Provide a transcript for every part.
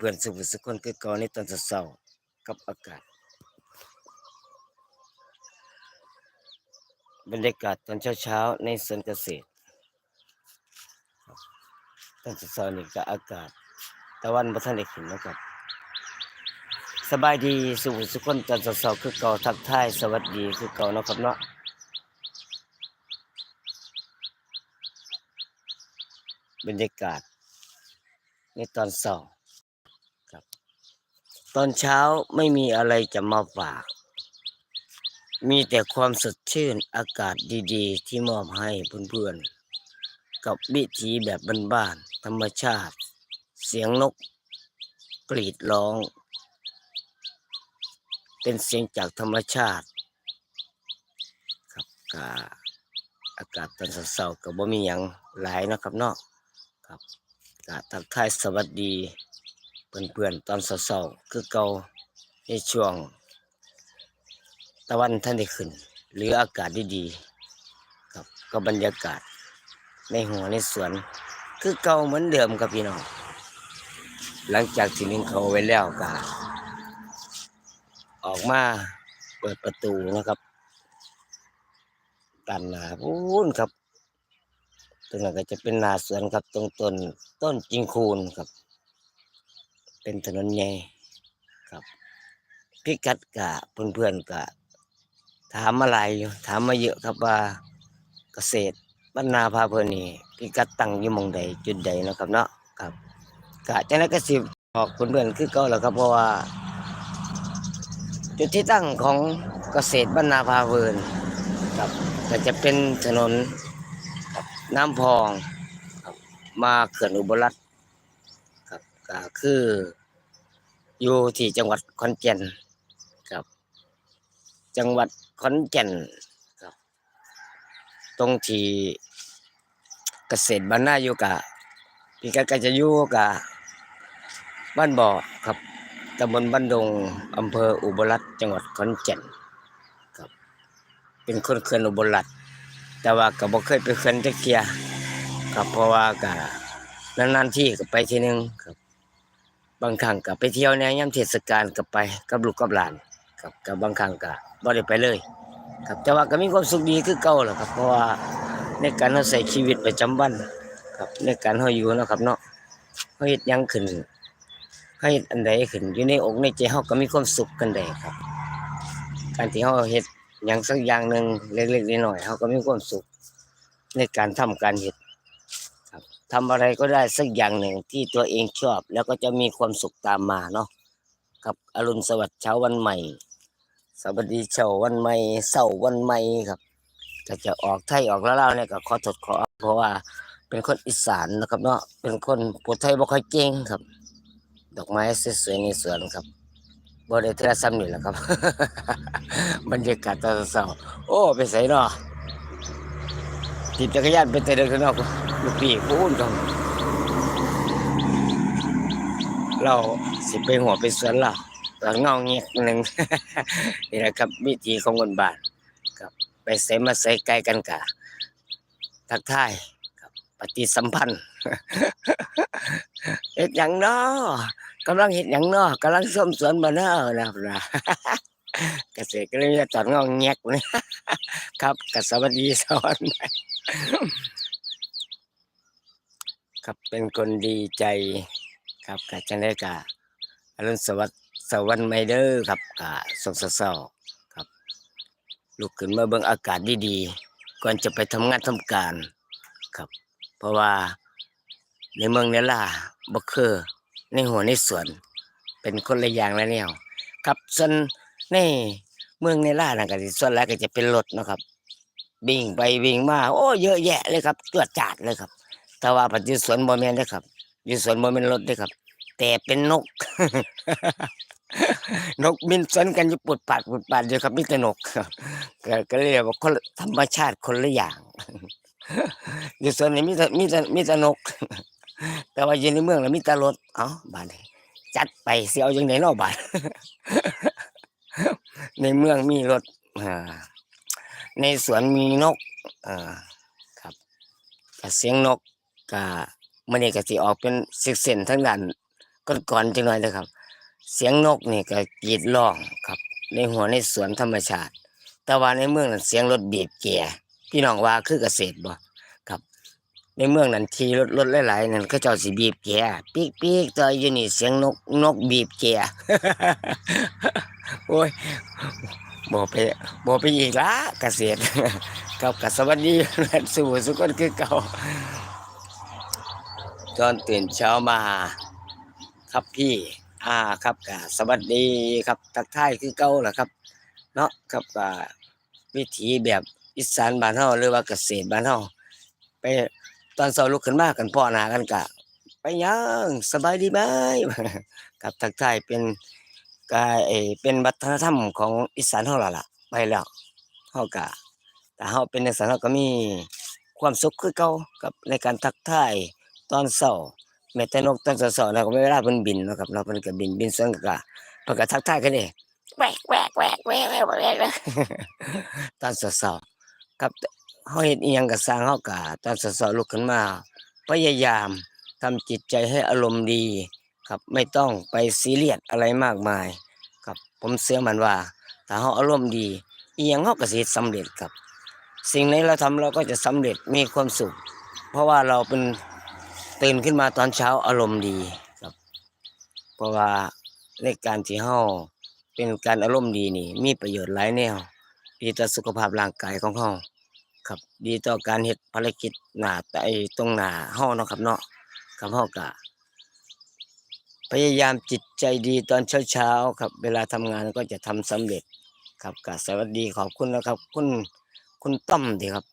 เพื่อนสุขสุขคนคือก่าในตอนเช้ากับอากาศ บรรยากาศตอนเช้าๆในสวนเกษตรตอนเช้าๆนี่ก็อากาศตะวันบ่ทันได้ขึ้นนะครับ สบายดีสุขสุขคนตอนเช้าคือเก่าทักทายสวัสดีคือเก่านะครับเนาะบรรยากาศในตอนเช้า ตอนเช้าไม่มีอะไรจะมาฝาก มีแต่ความสดชื่นอากาศดีๆ ที่มอบให้เพื่อนๆ กับวิถีแบบบ้านๆธรรมชาติ เสียงนกกรีดร้อง เป็นเสียงจากธรรมชาติ ครับกาอากาศตอนเช้าๆก็บ่มีหยังหลายนะครับเนาะครับกาทักทายสวัสดี เพื่อนๆตอนเช้าๆคือเก่าในช่วง ตะวันท่านได้ขึ้น หรืออากาศดีๆครับก็บรรยากาศ ในหัวในสวน คือเก่าเหมือนเดิมครับพี่น้องหลังจากที่นึ่งเขาไว้แล้วก็ออกมาเปิดประตูนะครับตันนาพูนครับตรงนั้นก็จะเป็นนาสวนครับตรงต้นต้นจิงคูนครับ เป็นถนนใหญ่ครับ พิกัดกะเพื่อนๆกะถามมาหลายอยู่ถามมาเยอะครับว่าเกษตรบรรณาพาเพลินนี่พิกัดตั้งอยู่หมองใดจุดใดเนาะครับเนาะครับกะจังนั้นก็สิบอกเพื่อนๆคือเก่าแหล้วครับเพราะว่า จุดที่ตั้งของเกษตรบรรณาพาเพลินครับก็จะเป็นถนนครับน้ำพองครับมาเขื่อนอุบลรัตน์ครับ ก็คือ อยู่ที่จังหวัดขอนแก่นครับ จังหวัดขอนแก่นครับ ตรงที่เกษตรบ้านนาอยู่กะพี่กัดก็จะอยู่กะบ้านบ่อครับตำบลบ้านดงอำเภออุบลรัตจังหวัดขอนแก่นครับ เป็นคนเขื่อนอุบลรัตแต่ว่าก็บ่เคยไปเขื่อนตะเกียครับ เพราะว่ากะนานๆที่ก็ไปทีนึงครับ บางครั้งก็ไปเที่ยวในยามเทศกาลก็ไปกับลูกกับหลานครับกับบางครั้งก็บ่ได้ไปเลย ครับแต่ว่าก็มีความสุขดีคือเก่าแหละครับเพราะว่าในการเราใช้ชีวิตประจำวันครับในการเราอยู่นะครับเนาะเราเฮ็ดยังขึ้นเราเฮ็ดอันใดขึ้น อยู่ในอกในใจเราก็มีความสุขกันได้ครับ การที่เราเฮ็ดยังสักอย่างหนึ่งเล็กๆน้อยๆเราก็มีความสุข ในการทำการเฮ็ด ทำอะไรก็ได้สักอย่างหนึ่งที่ตัวเองชอบ แล้วก็จะมีความสุขตามมาเนาะครับอรุณสวัสดิ์เช้าวันใหม่ สวัสดีเช้าวันใหม่เสาร์วันใหม่ครับก็จะออกไทยออกแล้วเนี่ยก็ขอโทษขออเพราะว่าเป็นคนอีสานนะครับ เนาะเป็นคนพูไทยบ่ค่อยเก่งครับ ดอกไม้สวยๆในสวนครับบ่ได้เทอซ้ำนี่แหละครับบรรยากาศตอนเช้าโอ้ไปไสเนาะ ถีบจักรยานไปแต่เดินข้างนอกลูกพี่พูนครับเราสิไปหัวไปสวนเราเราเงาเงียกหนึ่ง นี่แหละครับวิธีของคนบ้านครับ ไปใส่มาใส่ไกลกันกะทักทายครับปฏิสัมพันธ์เฮ็ดหยังเนาะกำลังเฮ็ดหยังเนาะกำลังส้มสวนบ่เนาะนะครับนะเกษตรก็เลยจะตอนเงาเงียกนี่ครับก็สวัสดีสวัสดี ครับเป็นคนดีใจครับกะจังได้กะอรุณสวัสดิ์สวรรค์ไมเดอร์ครับกะสกเศร้าครับลุกขึ้นมาเบิ่งอากาศดีๆก่อนจะไปทำงานทำการครับ เพราะว่าในเมืองเนล่าบ่คือในหัวในสวน เป็นคนละอย่างละแนวครับส่วนในเมืองเนล่านั่นก็ส่วนหลายก็จะเป็นรถนะครับ วิ่งไปวิ่งมาโอ้เยอะแยะเลยครับจวดจาดเลยครับ แต่ว่าปัจจุบันสวนบ่แม่นเด้ครับอยู่สวนบ่แม่นรถเด้ครับ แต่เป็นนก นกบินสวนกันอยู่ปุดปาดปุดปาดอยู่ครับมีแต่นกก็เรียกว่าคนธรรมชาติคนละอย่างอยู่สวนนี่มีแต่มีแต่มีแต่นก แต่ว่าอยู่ในเมืองแล้วมีแต่รถเอ้าบาดนี้จัดไปเสิเอาจังได๋เนาะบาดในเมืองมีรถอ่า ในสวนมีนกอ่าครับก็เสียงนกก็มื่อนี้ก็สิออกเป็นสิเส้นทั้งด้านก่อนๆจังหน่อยนะครับ เสียงนกนี่ก็กรีดร้องครับ ในหัวในสวนธรรมชาติ แต่ว่าในเมืองนั้นเสียงรถบีบแก่พี่น้องว่าคือเกษตรบ่ครับ ในเมืองนั้นขี่รถรถหลายๆนั่นเขาเจ้าสิบีบแก่ปีกปีกๆแต่อยู่นี่เสียงนกนกบีบแก่โอ้ย บ่ไปบ่ไปอีกละเกษตรครับกับสวัสดีสู่สุคนคือเก่าตอนตื่นเช้ามา ครับพี่ อ่าครับกะสวัสดีครับทักทายคือเก่าล่ะครับ เนาะครับกะวิถีแบบอีสานบ้านเฮาหรือว่าเกษตรบ้านเฮาไปตอนเช้าลุกขึ้นมากันพ่อหนากันกะ ไปยังสบายดีไหมครับทักทายเป็น กายเอเป็นวัฒนธรรมของอีสานเฮาล่ะล่ะ ไปแล้วเฮากะแต่เฮาเป็นจังซั่นเฮาก็มีความสุขคือเก่ากับในการทักทายตอนเช้าแม้แต่นกตอนเช้าๆนะก็ไม่เวลาเพิ่นบินเนาะครับเนาะเพิ่นก็บินบินสวนก็เพิ่นก็ทักทายกันเด้แวกแวกแวกแวกแวกแวกตอนเช้าๆครับเฮาเฮ็ดอีหยังก็สร้างเฮาก็ตอนเช้าๆลุกขึ้นมาพยายามทำจิตใจให้อารมณ์ดี ครับไม่ต้องไปซีเรียสอะไรมากมายครับผมเชื่อมันว่า ถ้าเฮาอารมณ์ดีอีหยังเฮาก็สิเฮ็ดสำเร็จครับ สิ่งไหนเราทำเราก็จะสำเร็จมีความสุข เพราะว่าเราเป็นตื่นขึ้นมาตอนเช้าอารมณ์ดีครับ เพราะว่าในการที่เฮาเป็นการอารมณ์ดีนี่ มีประโยชน์หลายแนว ดีต่อสุขภาพร่างกายของเฮาครับ ดีต่อการเฮ็ดภารกิจหน้าไอตรงหน้าเฮาเนาะครับเนาะครับเฮาก็ พยายามจิตใจดีตอนเช้าๆครับ เวลาทำงานก็จะทำสำเร็จครับก็สวัสดีขอบคุณนะครับ คุณคุณต้อมดีครับ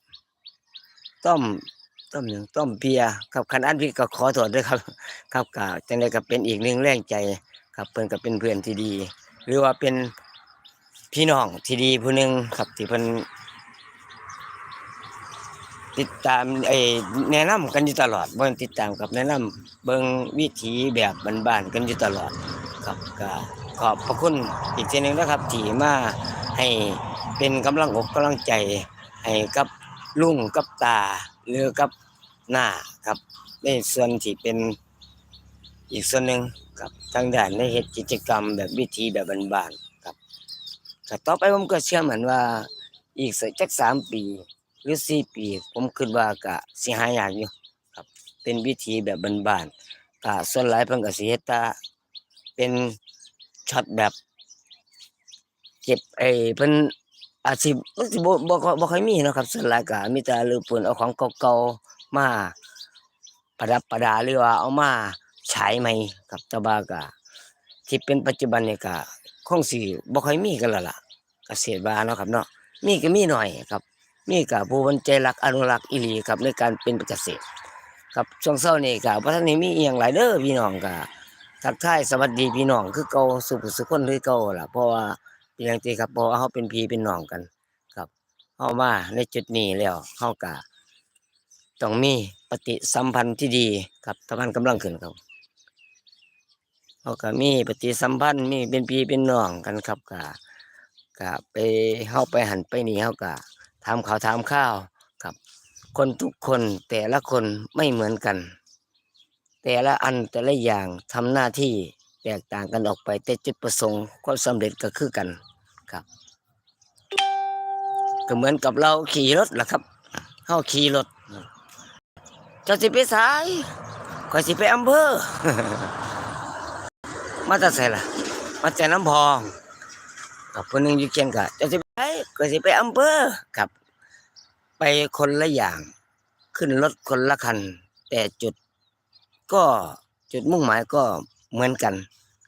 ต้อมต้อมหนึ่งต้อมเบียร์ครับคันอันพี่ก็ขอโทษด้วยครับ ครับก็จังไดก็เป็นอีกหนึ่งแรงใจครับเพิ่นก็เป็นเพื่อนที่ดี หรือว่าเป็นพี่น้องที่ดีผู้หนึ่งครับที่เพิ่น ติดตามไอ้แนะนำกันอยู่ตลอดบ่ติดตามกับแนะนำเบิ่งวิถีแบบบ้านๆกันอยู่ตลอดครับก็ขอบพระคุณอีกทีหนึงนะครับที่มาให้เป็นกำลังอกกำลังใจให้กับลุงกับตาหรือกับหน้าครับในส่วนที่เป็นอีกส่วนหนึ่งครับทางด้านในเฮ็ดกิจกรรมแบบวิธีแบบบ้านๆครับต่อไปผมก็เชื่อเหมือนว่าอีกสักสามปี หรือสี่ปี ผมคิดว่าก็สิหายากอยู่ครับ เป็นวิธีแบบบ้านๆก็ส่วนหลายเพิ่นก็สิเฮ็ดตาเป็นช็อตแบบเก็บไอ้เพิ่นอาจสิมันสิบ่บ่ค่อยบ่ค่อยมีเนาะครับส่วนหลายก็มีแต่หรือเพิ่นเอาของเก่าๆมาประดับประดาหรือว่าเอามาฉายใหม่ครับแต่ว่าก็ที่เป็นปัจจุบันนี่ก็คงสิบ่ค่อยมีกันแล้วล่ะเกษตรบ้านเนาะครับเนาะมีก็มีหน่อยครับ มี่ก็ผู้เพิ่นใจรักอนุรักษ์อีหลีครับในการเป็นเกษตร ครับช่วงเช้านี้ก็บ่ทันได้มีเอียงหลายเด้อพี่น้องก็ทักทายสวัสดีพี่น้องคือเก่าสุขสุขคนคือเก่าล่ะเพราะว่าเป็นอย่างที่ครับเพราะว่าเขาเป็นพี่เป็นน้องกัน ครับเข้ามาในจุดนี้แล้วเข้าก็ต้องมีปฏิสัมพันธ์ที่ดีครับตะวันกำลังขึ้นครับเขาก็มีปฏิสัมพันธ์มีเป็นพี่เป็นน้องกันครับก็ก็ไปเข้าไปหันไปนี่เข้าก็ ถามข่าวถามข้าวครับ คนทุกคนแต่ละคนไม่เหมือนกัน แต่ละอันแต่ละอย่างทำหน้าที่แตกต่างกันออกไปแต่จุดประสงค์ความสำเร็จก็คือกันครับ ก็เหมือนกับเราขี่รถล่ะครับเฮาขี่รถเจ้าสิไปสายข่อยสิไปอำเภอมาจากไสล่ะ มาจากน้ำพองกับคนหนึ่งอยู่เคียงกะเจ้าสิ ไปไหนข่อยสิไปอำเภอครับ ไปคนละอย่าง ขึ้นรถคนละคัน แต่จุด ก็จุดมุ่งหมายก็เหมือนกัน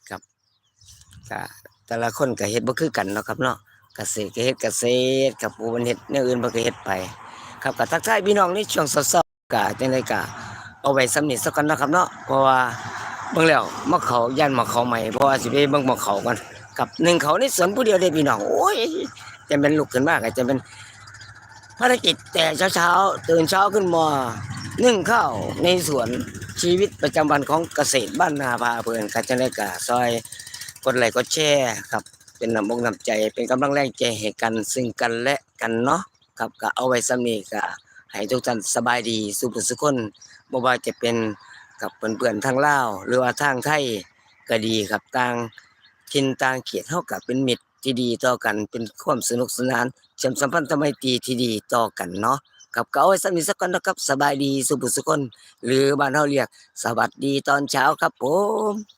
ครับก็แต่ละคนก็เฮ็ดบ่คือกันเนาะครับเนาะเกษตรก็เฮ็ดเกษตรกับผู้มันเฮ็ดแนวอื่นบ่ก็เฮ็ดไป ครับก็ทักทายพี่น้องในช่วงเช้าๆก็จังไดก็เอาไว้สำนิสักกันเนาะครับเนาะเพราะว่าเบิ่งแล้วมาเขาย่านมาเขาใหม่เพราะว่าสิไปเบิ่งมาเขากันกับหนึ่งเขาในสวนผู้เดียวได้พี่น้องโอ้ย จะเป็นลุกขึ้นมากจะเป็นภารกิจแต่เช้าๆตื่นเช้าขึ้นมานึ่งข้าวในสวนชีวิตประจำวันของเกษตรบ้านนาพาเพลินกาจันได้กะซอยกดไลค์กดแชร์ครับ เป็นน้ำอกน้ำใจเป็นกำลังแรงใจให้กันซึ่งกันและกันเนาะครับก็เอาไว้สำนี้ก็ให้ทุกท่านสบายดีสุขสุขคนบ่ว่าจะเป็นกับเพื่อนๆทางลาว หรือว่าทางไทยก็ดีครับต่างทินต่างเขียดเท่ากับเป็นมิตร ที่ดีต่อกันเป็นความสนุกสนานเชื่อมสัมพันธไมตรีที่ดีต่อกันเนาะกับเก่าไว้สักนิดสักก่อนนะครับสบายดีสุบุสุคน หรือบ้านเฮาเรียก สวัสดีตอนเช้าครับผม